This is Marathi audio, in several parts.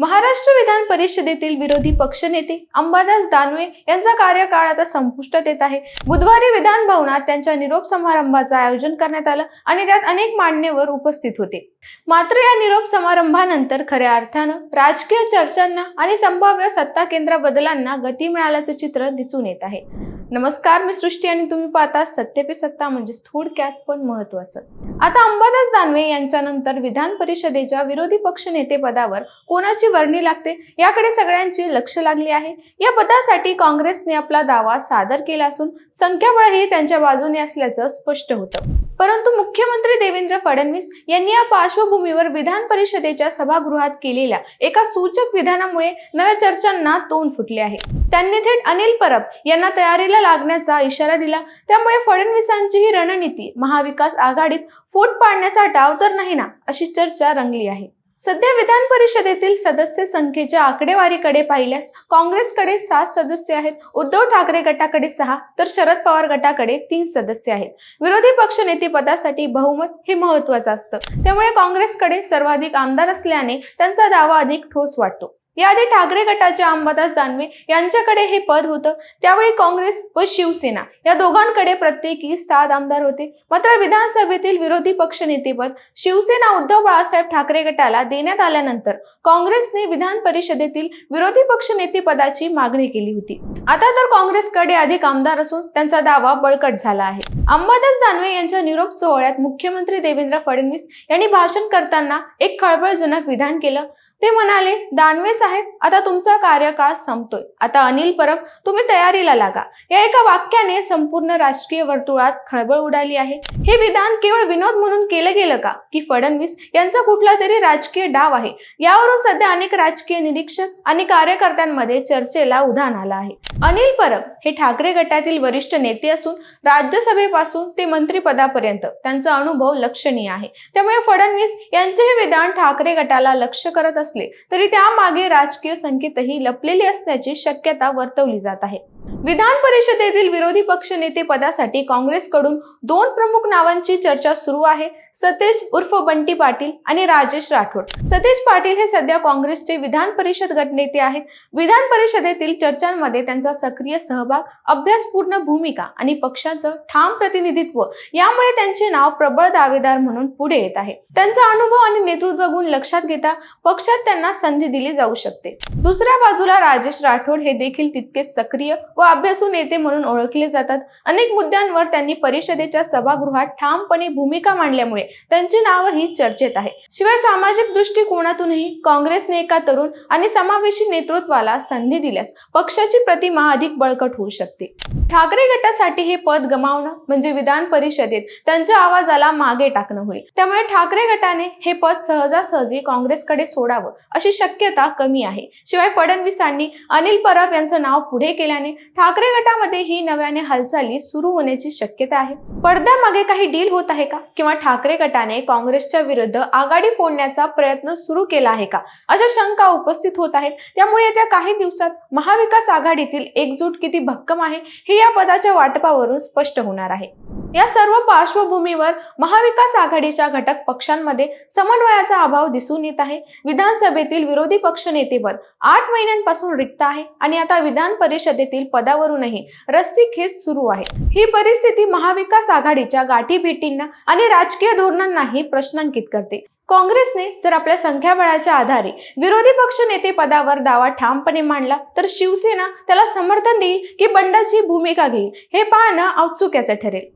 महाराष्ट्र विधान परिषदेतील विरोधी पक्षनेते अंबादास दानवे यांचा कार्यकाळ आता संपुष्टात येत आहे. बुधवारी विधान भवनात त्यांच्या निरोप समारंभाचं आयोजन करण्यात आलं आणि त्यात अनेक मान्यवर उपस्थित होते. मात्र या निरोप समारंभानंतर खऱ्या अर्थानं राजकीय चर्चांना आणि संभाव्य सत्ता केंद्र बदलांना गती मिळाल्याचं चित्र दिसून येत आहे. नमस्कार मी सृष्टी आणि तुम्ही पाहता सत्य पे सत्ता म्हणजेच थोडक्यात पण महत्वाचं आता अंबादास दानवे यांच्यानंतर विधान परिषदेच्या विरोधी पक्ष नेतेपदावर कोणाची वर्णी लागते? याकडे सगळ्यांची लक्ष लागली आहे. या पदासाठी काँग्रेसने आपला दावा सादर केला असून संख्याबळही त्यांच्या बाजूने असल्याचं स्पष्ट होतं. परंतु मुख्यमंत्री देवेंद्र फडणवीस यांनी या पार्श्वभूमीवर विधान परिषदेच्या सभागृहात केलेल्या एका सूचक विधानामुळे नव्या चर्चांना तोंड फुटले आहे. त्यांनी थेट अनिल परब यांना तयारीला लागण्याचा इशारा दिला. त्यामुळे फडणवीसांची ही रणनीती महाविकास आघाडीत फूट पाडण्याचा डाव तर नाही ना अशी चर्चा रंगली आहे. सध्या विधान परिषदेतील सदस्य संख्येच्या आकडेवारीकडे पाहिल्यास काँग्रेसकडे सात सदस्य आहेत. उद्धव ठाकरे गटाकडे सहा तर शरद पवार गटाकडे तीन सदस्य आहेत. विरोधी पक्ष नेतेपदासाठी बहुमत हे महत्वाचं असतं. त्यामुळे काँग्रेसकडे सर्वाधिक आमदार असल्याने त्यांचा दावा अधिक ठोस वाटतो. याआधी ठाकरे गटाच्या अंबादास दानवे यांच्याकडे हे पद होतं. त्यावेळी काँग्रेस व शिवसेना या दोघांकडे प्रत्येकी सात आमदार होते. मात्र विधानसभेतील विरोधी पक्षनेतेपद शिवसेना उद्धव बाळासाहेब ठाकरे गटाला देण्यात आल्यानंतर काँग्रेसने विधान परिषदेतील विरोधी पक्ष नेतेपदाची मागणी केली होती. आता तर काँग्रेसकडे अधिक आमदार असून त्यांचा दावा बळकट झाला आहे. अंबादास दानवे यांच्या निरोप सोहळ्यात मुख्यमंत्री देवेंद्र फडणवीस यांनी भाषण करताना एक खळबळजनक विधान केलं. ते म्हणाले दानवे साहेब आता तुमचा कार्यकाळ संपतोय. आता अनिल परब तुम्ही तयारीला लागा. या एका वाक्याने संपूर्ण राजकीय वर्तुळात खळबळ उडाली आहे. हे विधान केवळ विनोद म्हणून केलं गेलं का? की फडणवीस यांचा कुठला तरी राजकीय डाव आहे. यावरून सध्या अनेक राजकीय निरीक्षक आणि कार्यकर्त्यांमध्ये चर्चेला उधाण आलं आहे. अनिल परब हे ठाकरे गटातील वरिष्ठ नेते असून राज्यसभेपासून ते मंत्रिपदापर्यंत त्यांचा अनुभव लक्षणीय आहे. त्यामुळे फडणवीस यांचे हे विधान ठाकरे गटाला लक्ष करत असले तरी त्यामागे राजकीय संकेतही लपलेली असण्याची शक्यता वर्तवली जात आहे. विधान परिषदेतील विरोधी पक्ष नेते पदासाठी काँग्रेसकडून दोन प्रमुख नावांची चर्चा सुरू आहे. सतेज उर्फ बंटी पाटील आणि राजेश राठोड. सतेज पाटील हे सध्या काँग्रेसचे विधान परिषद गटनेते आहेत. विधान परिषदेतील चर्चांमध्ये त्यांचा सक्रिय सहभाग अभ्यासपूर्ण भूमिका आणि पक्षाचं ठाम प्रतिनिधित्व यामुळे त्यांचे नाव प्रबळ दावेदार म्हणून पुढे येत आहे. त्यांचा अनुभव आणि नेतृत्व गुण लक्षात घेता पक्षात त्यांना संधी दिली जाऊ शकते. दुसऱ्या बाजूला राजेश राठोड हे देखील तितकेच सक्रिय व अभ्यासू नेते म्हणून ओळखले जातात. अनेक मुद्द्यांवर त्यांनी परिषदेच्या सभागृहात ठामपणे भूमिका मांडल्यामुळे त्यांचे नावही चर्चेत आहे. शिवाय सामाजिक दृष्टिकोनातूनही काँग्रेसने एका तरुण आणि समावेशी नेतृत्वाला संधी दिल्यास पक्षाची प्रतिमा अधिक बळकट होऊ शकते. ठाकरे गटासाठी हे पद गमावणं म्हणजे विधान परिषदेत त्यांच्या आवाजाला मागे टाकणं होईल. त्यामुळे ठाकरे गटाने हे पद सहजासहजी काँग्रेसकडे सोडावं अशी शक्यता कमी आहे. शिवाय फडणवीसांनी अनिल परब यांचं नाव पुढे केल्याने ठाकरे गटामध्ये ही नव्याने हालचाली सुरू होण्याची शक्यता आहे. पडद्यामागे काही डील होत आहे का? किंवा ठाकरे गटाने काँग्रेसच्या विरुद्ध आघाडी फोडण्याचा प्रयत्न सुरू केला आहे का? अशा शंका उपस्थित होत आहेत. त्यामुळे येत्या काही दिवसात महाविकास आघाडीतील एकजूट किती भक्कम आहे हे या पदाच्या वाटपावरून स्पष्ट होणार आहे. या सर्व पार्श्वभूमीवर महाविकास आघाडीच्या घटक पक्षांमध्ये समन्वयाचा अभाव दिसून येत आहे. विधानसभेतील विरोधी पक्ष नेतेपद आठ महिन्यांपासून रिक्त आहे आणि आता विधान परिषदेतील पदावरूनही रस्सीखेच सुरू आहे. ही परिस्थिती महाविकास आघाडीच्या गाठीभेटींना आणि राजकीय धोरणांनाही प्रश्नांकित करते. काँग्रेसने जर आपल्या संख्याबळाच्या आधारे विरोधी पक्ष नेते पदावर दावा ठामपणे मांडला तर शिवसेना त्याला समर्थन देईल की बंडाची भूमिका घेईल. हे पाहणं औत्सुक्याचं ठरेल.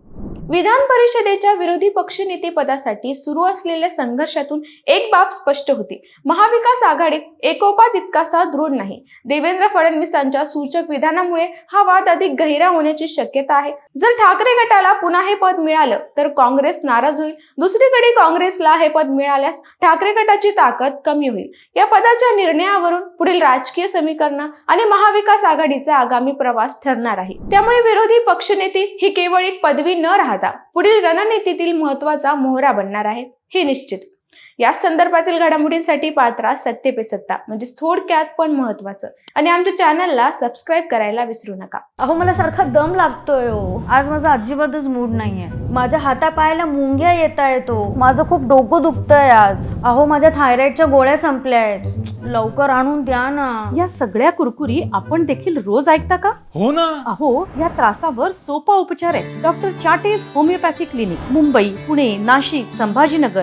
विधान परिषदेच्या विरोधी पक्षनेते पदासाठी सुरू असलेल्या संघर्षातून एक बाब स्पष्ट होती. महाविकास आघाडीत एकोपा तितकासा दृढ नाही. देवेंद्र फडणवीसांच्या सूचक विधानामुळे हा वाद अधिक गहिरा होण्याची शक्यता आहे. जर ठाकरे गटाला पुन्हा हे पद मिळालं तर काँग्रेस नाराज होईल. दुसरीकडे काँग्रेसला हे पद मिळाल्यास ठाकरे गटाची ताकद कमी होईल. या पदाच्या निर्णयावरून पुढील राजकीय समीकरण आणि महाविकास आघाडीचा आगामी प्रवास ठरणार आहे. त्यामुळे विरोधी पक्षनेते ही केवळ एक पदवी न राहता आता पुढील रणनीतीतील महत्त्वाचा मोहरा बनणार आहे. हे निश्चित. या संदर्भातील घडामोडींसाठी पात्रा सत्य पे सत्ता म्हणजे थोडक्यात पण महत्वाचं. आणि आमच्या चॅनलला सबस्क्राईब करायला विसरू नका. अहो मला सारखा दम लागतोय हो. आज माझा अजिबातच मूड नाहीये. माझ्या हातापायाला मुंग्या येत येतो. माझं खूप डोकं दुखतंय आज. अहो माझ्या थायरॉइडच्या गोळ्या संपल्या आहेत. लवकर आणून द्या ना. या सगळ्या कुरकुरी आपण देखील रोज ऐकता का? हो ना. अहो या त्रासावर सोपा उपचार आहे doctor Chate's homeopathy clinic Mumbai Pune Nashik Sambhajinagar.